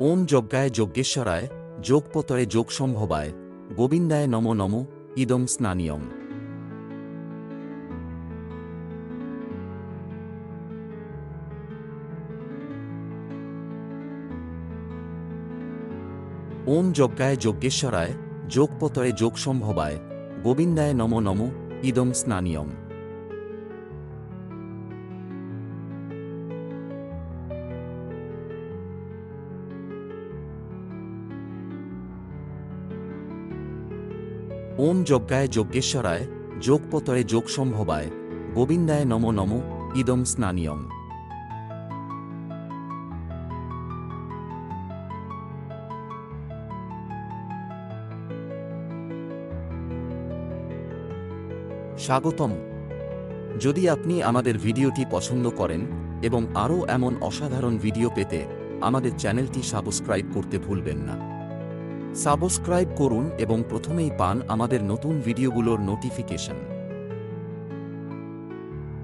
ওম যজ্ঞায় যজ্ঞেশ্বরায়, যোগপতরে যোগসম্ভবায়, গোবিন্দায় নম নম, ইদম স্নানিয়ম। ওম যজ্ঞায় যজ্ঞেশ্বরায়, যোগপতরে যোগসম্ভবায়, গোবিন্দায় নম নম, ইদম স্নানিয়ম। ওম যজ্ঞায় যজ্ঞেশ্বরায় যোগপতরে যোগসম্ভবায়, গোবিন্দায় নম নম ইদং স্নানিয়ম। স্বাগতম। যদি আপনি আমাদের ভিডিওটি পছন্দ করেন এবং আরও এমন অসাধারণ ভিডিও পেতে আমাদের চ্যানেলটি সাবস্ক্রাইব করতে ভুলবেন না। সাবস্ক্রাইব করুন এবং প্রথমেই পান আমাদের নতুন ভিডিওগুলোর নোটিফিকেশন।